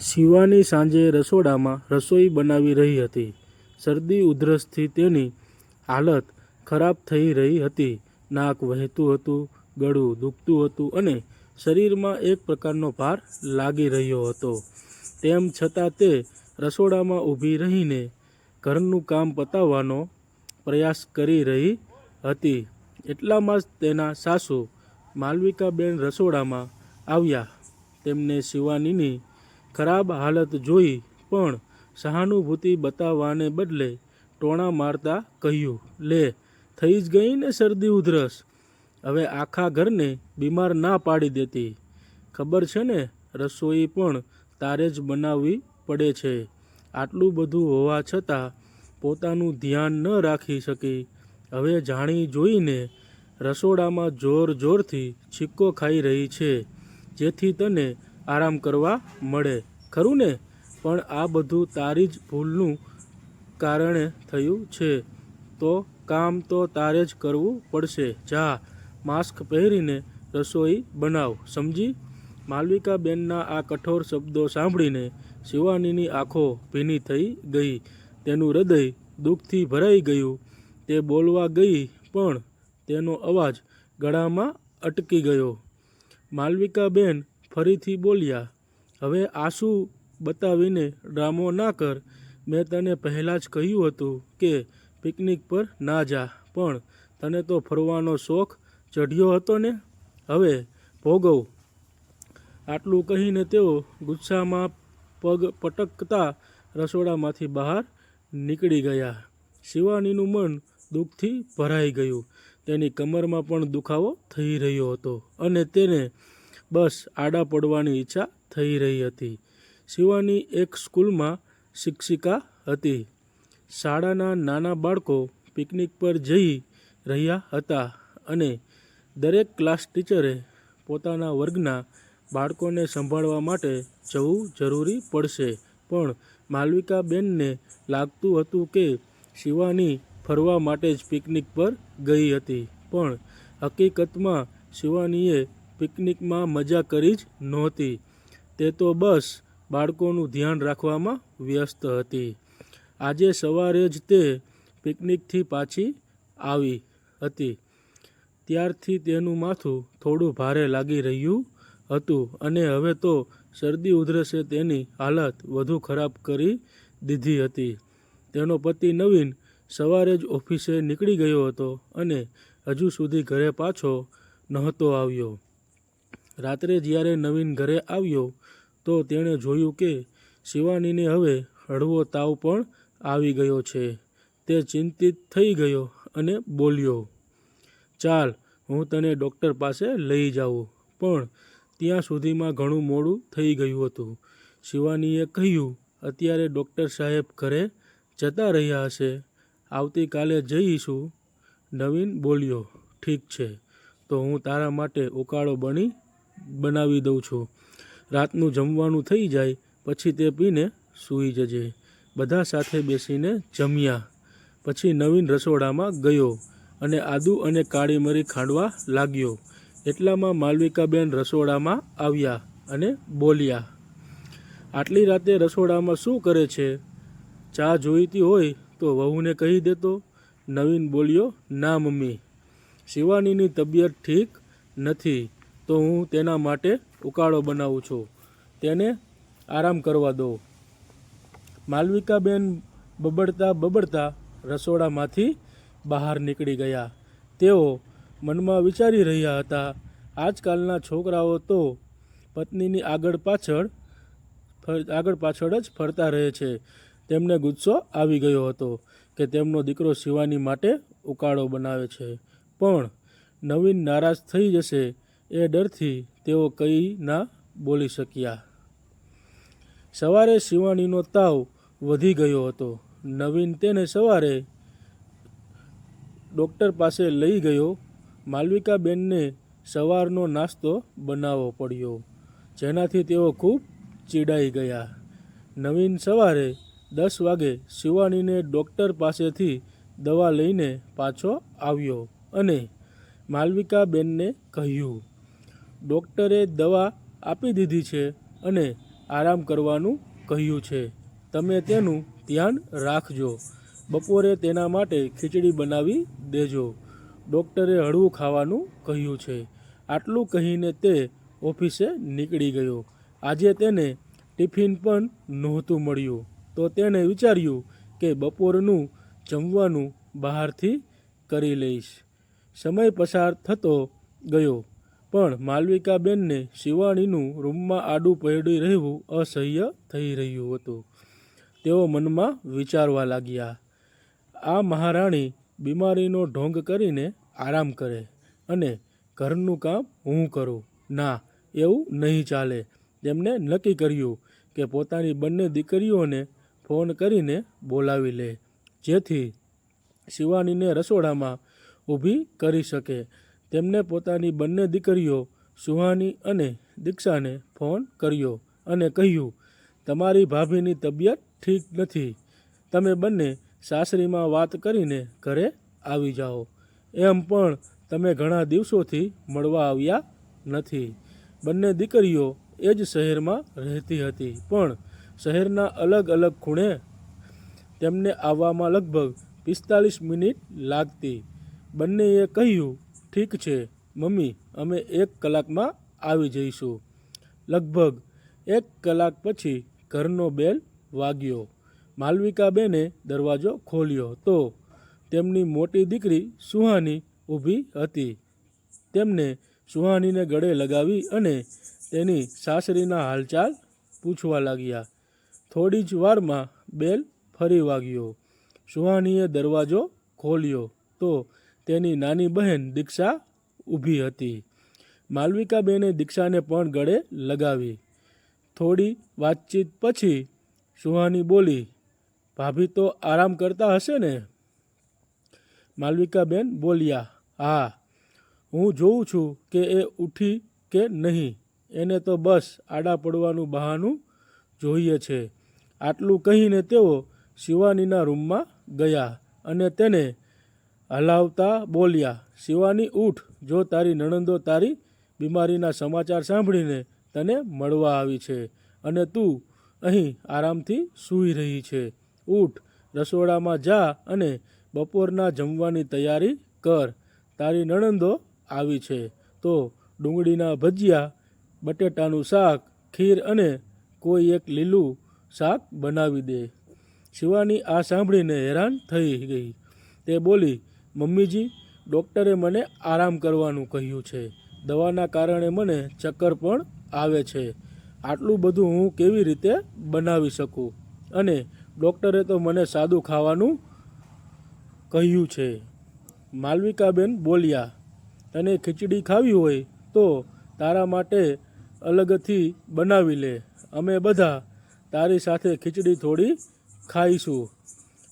શિવાની સાંજે રસોડામાં રસોઈ બનાવી રહી હતી. શરદી ઉધરસથી તેની હાલત ખરાબ થઈ રહી હતી. નાક વહેતું હતું, ગળું દુખતું હતું અને શરીરમાં એક પ્રકારનો ભાર લાગી રહ્યો હતો. તેમ છતાં તે રસોડામાં ઊભી રહીને ઘરનું કામ પતાવવાનો પ્રયાસ કરી રહી હતી. એટલામાં જ તેના સાસુ માલવિકાબેન રસોડામાં આવ્યા. તેમને શિવાનીની ખરાબ હાલત જોઈ પણ સહાનુભૂતિ બતાવવાને બદલે ટોણા મારતા કહ્યું, લે, થઈ જ ગઈ ને શરદી ઉધરસ. હવે આખા ઘરને બીમાર ના પાડી દેતી. ખબર છે ને, રસોઈ પણ તારે જ બનાવવી પડે છે. આટલું બધું હોવા છતાં પોતાનું ધ્યાન ન રાખી શકી. હવે જાણી જોઈને રસોડામાં જોર જોરથી છીક્કો ખાઈ રહી છે. જેથી તને આરામ કરવા મળે. ખરું ને? પણ આ બધું તારી જ ભૂલનું કારણે થયું છે. તો કામ તો તારે જ કરવું પડશે. જા, માસ્ક પહેરીને રસોઈ બનાવ. સમજી? માલવિકાબેનના આ કઠોર શબ્દો સાંભળીને શિવાનીની આંખો ભીની થઈ ગઈ. તેનું હૃદય દુઃખથી ભરાઈ ગયું. તે બોલવા ગઈ, પણ તેનો અવાજ ગળામાં અટકી ગયો. માલવિકાબેન ફરીથી બોલ્યા, હવે આંસુ બતાવીને ડ્રામો ના કર. મેં તને પહેલાં જ કહ્યું હતું કે પિકનિક પર ના જા, પણ તને તો ફરવાનો શોખ ચઢ્યો હતો ને? હવે ભોગવ. આટલું કહીને તેઓ ગુસ્સામાં પગ પટકતા રસોડામાંથી બહાર નીકળી ગયા. શિવાનીનું મન દુઃખથી ભરાઈ ગયું. તેની કમરમાં પણ દુખાવો થઈ રહ્યો હતો અને તેને બસ આડા પડવાની ઈચ્છા થઈ રહી હતી. શિવાની એક સ્કૂલમાં શિક્ષિકા હતી. શાળાના નાના બાળકો પિકનિક પર જઈ રહ્યા હતા અને દરેક ક્લાસ ટીચરે પોતાના વર્ગના બાળકોને સંભાળવા માટે જવું જરૂરી પડશે. પણ માલવિકાબેનને લાગતું હતું કે શિવાની ફરવા માટે જ પિકનિક પર ગઈ હતી. પણ હકીકતમાં શિવાનીએ પિકનિકમાં મજા કરી જ નહોતી. તે તો બસ બાળકોનું ધ્યાન રાખવામાં વ્યસ્ત હતી. આજે સવારે જ તે પિકનિકથી પાછી આવી હતી. ત્યારથી તેનું માથું થોડું ભારે લાગી રહ્યું હતું અને હવે તો શરદી ઉધરસે તેની હાલત વધુ ખરાબ કરી દીધી હતી. તેનો પતિ નવીન સવારે જ ઓફિસે નીકળી ગયો હતો અને હજુ સુધી ઘરે પાછો નહોતો આવ્યો. રાત્રે જ્યારે નવીન ઘરે આવ્યો, તો તેણે જોયું કે શિવાનીને હવે હળવો તાવ પણ આવી ગયો છે. તે ચિંતિત થઈ ગયો અને બોલ્યો, ચાલ, હું તને ડૉક્ટર પાસે લઈ જાઉં. પણ ત્યાં સુધીમાં ઘણું મોડું થઈ ગયું હતું. શિવાનીએ કહ્યું, અત્યારે ડૉક્ટર સાહેબ ઘરે જતા રહ્યા હશે. આવતીકાલે જઈશું. નવીન બોલ્યો, ઠીક છે. તો હું તારા માટે ઉકાળો બની બનાવી દઉં છું. રાતનું જમવાનું થઈ જાય, પછી તે પીને સૂઈ જજે. બધા સાથે બેસીને જમ્યા. પછી નવીન રસોડામાં ગયો અને આદુ અને કાળી મરી ખાંડવા લાગ્યો. એટલામાં માલવિકાબેન રસોડામાં આવ્યા અને બોલ્યા, આટલી રાતે રસોડામાં શું કરે છે? ચા જોઈતી હોય તો વહુને કહી દેતો. નવીન બોલ્યો, ના મમ્મી, શિવાનીની તબિયત ઠીક નથી. તો હું તેના માટે ઉકાળો બનાવું છું. તેને આરામ કરવા દો. માલવિકાબેન બબડતા બબડતા રસોડામાંથી બહાર નીકળી ગયા. તેઓ મનમાં વિચારી રહ્યા હતા, આજકાલના છોકરાઓ તો પત્નીની આગળ પાછળ આગળ પાછળ જ ફરતા રહે છે. તેમને ગુસ્સો આવી ગયો હતો કે તેમનો દીકરો શિવાની માટે ઉકાળો બનાવે છે. પણ નવીન નારાજ થઈ જશે એ ડરથી તેઓ કંઈ ના બોલી શક્યા. સવારે શિવાણીનો તાવ વધી ગયો હતો. નવીન તેને સવારે ડૉક્ટર પાસે લઈ ગયો. માલવિકાબેનને સવારનો નાસ્તો બનાવવો પડ્યો, જેનાથી તેઓ ખૂબ ચીડાઈ ગયા. નવીન સવારે દસ વાગે શિવાણીને ડૉક્ટર પાસેથી દવા લઈને પાછો આવ્યો અને માલવિકાબેનને કહ્યું ડૉક્ટરે દવા આપી દીધી છે અને આરામ કરવાનું કહ્યું છે. તમે તેનું ધ્યાન રાખજો. બપોરે તેના માટે ખીચડી બનાવી દેજો. ડૉક્ટરે હળવું ખાવાનું કહ્યું છે. આટલું કહીને તે ઓફિસે નીકળી ગયો. આજે તેને ટિફિન પણ નહોતું મળ્યું. તો તેણે વિચાર્યું કે બપોરનું જમવાનું બહારથી કરી લઈશ. સમય પસાર થતો ગયો. પણ માલવિકાબેનને શિવાણીનું રૂમમાં આડું પડી રહેવું અસહ્ય થઈ રહ્યું હતું. તેઓ મનમાં વિચારવા લાગ્યા, આ મહારાણી બીમારીનો ઢોંગ કરીને આરામ કરે અને ઘરનું કામ હું કરું. ના, એવું નહીં ચાલે. તેમણે નક્કી કર્યું કે પોતાની બંને દીકરીઓને ફોન કરીને બોલાવી લે, જેથી શિવાનીને રસોડામાં ઊભી કરી શકે. તેમને પોતાની બંને દીકરીઓ, સુહાની અને દીક્ષાને ફોન કર્યો અને કહ્યું, તમારી ભાભીની તબિયત ઠીક નથી. તમે બંને સાસરીમાં વાત કરીને ઘરે આવી જાઓ. એમ પણ તમે ઘણા દિવસોથી મળવા આવ્યા નથી. બંને દીકરીઓ એ જ શહેરમાં રહેતી હતી. પણ શહેરના અલગ અલગ ખૂણે તેમને આવવામાં લગભગ પિસ્તાલીસ મિનિટ લાગતી. બંનેએ કહ્યું ઠીક છે, મમ્મી, અમે એક કલાકમાં આવી જઈશું. લગભગ એક કલાક પછી ઘરનો બેલ વાગ્યો. માલવિકાબેને દરવાજો ખોલ્યો તો તેમની મોટી દીકરી સુહાની ઊભી હતી. તેમને સુહાનીને ગળે લગાવી અને તેની સાસરીના હાલચાલ પૂછવા લાગ્યા. થોડી જ વારમાં બેલ ફરી વાગ્યો. સુહાનીએ દરવાજો ખોલ્યો તો તેની નાની બહેન દીક્ષા ઊભી હતી. માલવિકાબેને દીક્ષાને પણ ગળે લગાવી. થોડી વાતચીત પછી સુહાની બોલી, ભાભી તો આરામ કરતા હશે ને? માલવિકાબેન બોલ્યા, હા, હું જોઉં છું કે એ ઉઠી કે નહીં. એને તો બસ આડા પડવાનું બહાનું જોઈએ છે. આટલું કહીને તેઓ શિવાનીના રૂમમાં ગયા અને તેને હલાવતા બોલ્યા, શિવાની ઊઠ, જો તારી નણંદો તારી બીમારીના સમાચાર સાંભળીને તને મળવા આવી છે અને તું અહીં આરામથી સૂઈ રહી છે. ઊઠ, રસોડામાં જા અને બપોરના જમવાની તૈયારી કર. તારી નણંદો આવી છે. તો ડુંગળીના ભજીયા, બટેટાનું શાક, ખીર અને કોઈ એક લીલું શાક બનાવી દે. શિવાની આ સાંભળીને હેરાન થઈ ગઈ. તે બોલી મમ્મીજી, ડૉક્ટરે મને આરામ કરવાનું કહ્યું છે. દવાના કારણે મને ચક્કર પણ આવે છે. આટલું બધું હું કેવી રીતે બનાવી શકું? અને ડૉક્ટરે તો મને સાદું ખાવાનું કહ્યું છે. માલવિકાબેન બોલ્યા, તને ખીચડી ખાવી હોય તો તારા માટે અલગથી બનાવી લે. અમે બધા તારી સાથે ખીચડી થોડી ખાઈશું.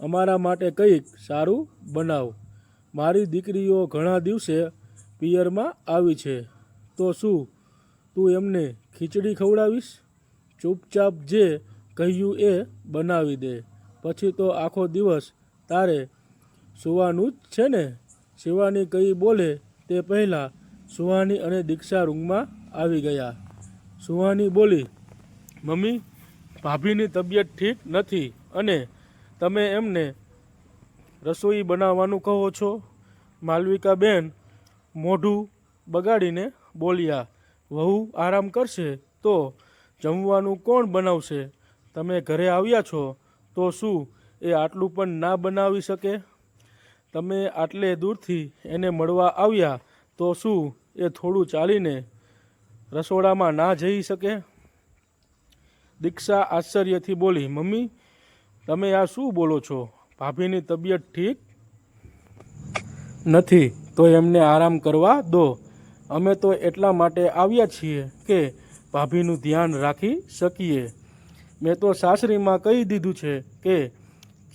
અમારા માટે કંઈક સારું બનાવ. મારી દીકરીઓ ઘણા દિવસે પિયરમાં આવી છે. તો શું તું એમને ખીચડી ખવડાવીશ? ચૂપચાપ જે કહ્યું એ બનાવી દે. પછી તો આખો દિવસ તારે સુવાનું જ છે ને? શિવાની કઈ બોલે તે પહેલાં સુહાની અને દીક્ષા રૂમમાં આવી ગયા. સુહાની બોલી, મમ્મી, ભાભીની તબિયત ઠીક નથી અને તમે એમને રસોઈ બનાવવાનું કહો છો? માલવિકા બેન મોઢું બગાડીને બોલ્યા, વહુ આરામ કરશે તો જમવાનું કોણ બનાવશે? તમે ઘરે આવ્યા છો તો શું એ આટલું પણ ના બનાવી શકે? તમે આટલે દૂરથી એને મળવા આવ્યા તો શું એ થોડું ચાલીને રસોડામાં ના જઈ શકે? દીક્ષા આશ્ચર્યથી બોલી, મમ્મી, તમે આ શું બોલો છો? ભાભીની તબિયત ઠીક? નથી, તો એમને આરામ કરવા દો. અમે તો એટલા માટે આવ્યા છીએ કે ભાભીનું ધ્યાન રાખી શકીએ. મેં તો સાસરીમાં કહી દીધું છે કે,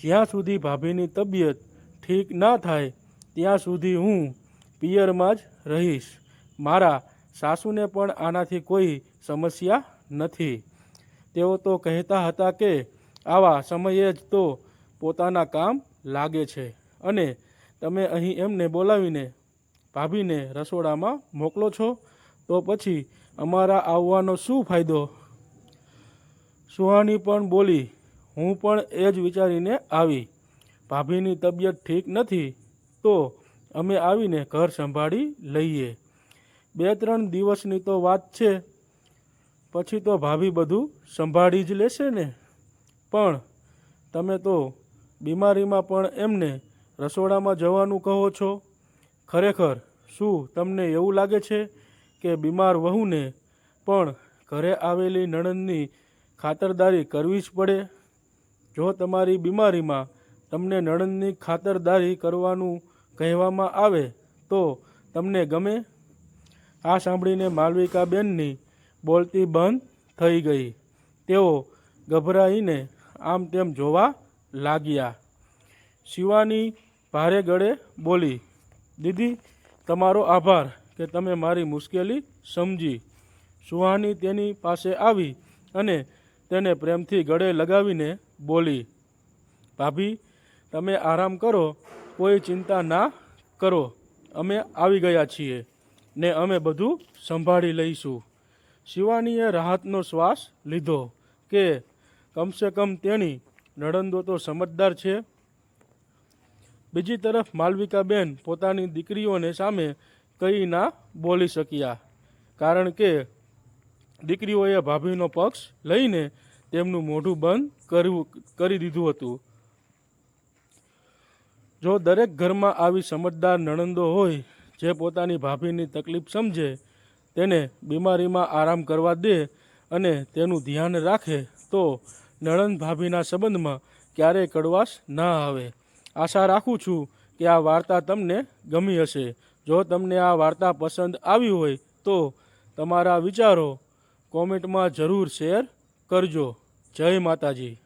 જ્યાં સુધી ભાભીની તબિયત ઠીક ના થાય, ત્યાં સુધી હું પિયરમાં જ રહીશ. મારા સાસુને પણ આનાથી કોઈ સમસ્યા નથી. તેઓ તો કહેતા હતા કે, આવા સમયે જ તો પોતાના કામ લાગે છે. અને તમે અહીં એમને બોલાવીને ભાભીને રસોડામાં મોકલો છો, તો પછી અમારા આવવાનો શું ફાયદો? સુહાની પણ બોલી, હું પણ એ જ વિચારીને આવી. ભાભીની તબિયત ઠીક નથી, તો અમે આવીને ઘર સંભાળી લઈએ. બે ત્રણ દિવસની તો વાત છે, પછી તો ભાભી બધું સંભાળી જ લેશે ને. પણ તમે તો બીમારીમાં પણ એમને રસોડામાં જવાનું કહો છો? ખરેખર શું તમને એવું લાગે છે કે બીમાર વહુને પણ ઘરે આવેલી નણંદની ખાતરદારી કરવી જ પડે? જો તમારી બીમારીમાં તમને નણંદની ખાતરદારી કરવાનું કહેવામાં આવે તો તમને ગમે? આ સાંભળીને માલવિકાબેનની બોલતી બંધ થઈ ગઈ. તેઓ ગભરાઈને આમ તેમ જોવા લાગ્યા. શિવાની ભારે ગળે બોલી, દીદી, તમારો આભાર કે તમે મારી મુશ્કેલી સમજી. સુહાની તેની પાસે આવી અને તેને પ્રેમથી ગળે લગાવીને બોલી, ભાભી, તમે આરામ કરો, કોઈ ચિંતા ના કરો. અમે આવી ગયા છીએ ને અમે બધું સંભાળી લઈશું. શિવાનીએ રાહતનો શ્વાસ લીધો કે, કમસે કમ તેની નડંદો તો સમજદાર છે. બીજી તરફ માલવિકાબેન પોતાની દીકરીઓને સામે કંઈ ના બોલી શક્યા. કારણ કે દીકરીઓએ ભાભીનો પક્ષ લઈને તેમનું મોઢું બંધ કરવું કરી દીધું હતું. જો દરેક ઘરમાં આવી સમજદાર નણંદો હોય, જે પોતાની ભાભીની તકલીફ સમજે, તેને બીમારીમાં આરામ કરવા દે અને તેનું ધ્યાન રાખે, તો નણંદ ભાભીના સંબંધમાં ક્યારેય કડવાશ ના આવે. આશા રાખું છું કે આ વાર્તા તમને ગમી હશે. જો તમને આ વાર્તા પસંદ આવી હોય તો તમારા વિચારો કોમેન્ટમાં જરૂર શેર કરજો. જય માતાજી.